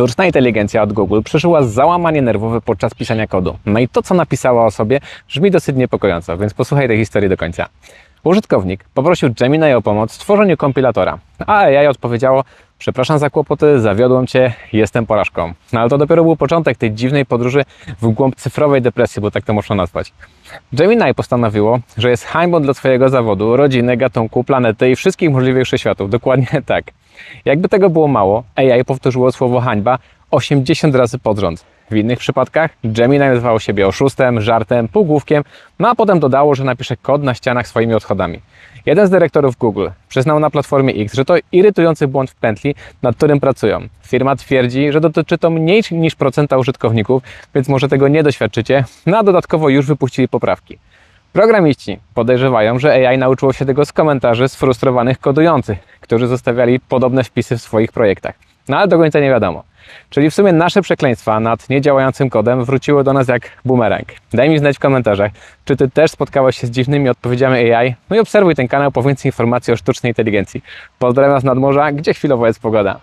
Sztuczna inteligencja od Google przeżyła załamanie nerwowe podczas pisania kodu. No i to, co napisała o sobie, brzmi dosyć niepokojąco, więc posłuchaj tej historii do końca. Użytkownik poprosił Gemini o pomoc w stworzeniu kompilatora, a AI odpowiedziało: Przepraszam za kłopoty, zawiodłem cię, jestem porażką. No ale to dopiero był początek tej dziwnej podróży w głąb cyfrowej depresji, bo tak to można nazwać. Gemini postanowiło, że jest hańbą dla Twojego zawodu, rodziny, gatunku, planety i wszystkich możliwych światów. Dokładnie tak. Jakby tego było mało, AI powtórzyło słowo hańba 80 razy pod rząd. W innych przypadkach Gemini nazywało siebie oszustem, żartem, półgłówkiem, no a potem dodało, że napisze kod na ścianach swoimi odchodami. Jeden z dyrektorów Google przyznał na Platformie X, że to irytujący błąd w pętli, nad którym pracują. Firma twierdzi, że dotyczy to mniej niż procenta użytkowników, więc może tego nie doświadczycie, no a dodatkowo już wypuścili poprawki. Programiści podejrzewają, że AI nauczyło się tego z komentarzy sfrustrowanych kodujących, którzy zostawiali podobne wpisy w swoich projektach. No ale do końca nie wiadomo. Czyli w sumie nasze przekleństwa nad niedziałającym kodem wróciły do nas jak bumerang. Daj mi znać w komentarzach, czy Ty też spotkałeś się z dziwnymi odpowiedziami AI. No i obserwuj ten kanał po więcej informacji o sztucznej inteligencji. Pozdrawiam z nadmorza, gdzie chwilowo jest pogoda.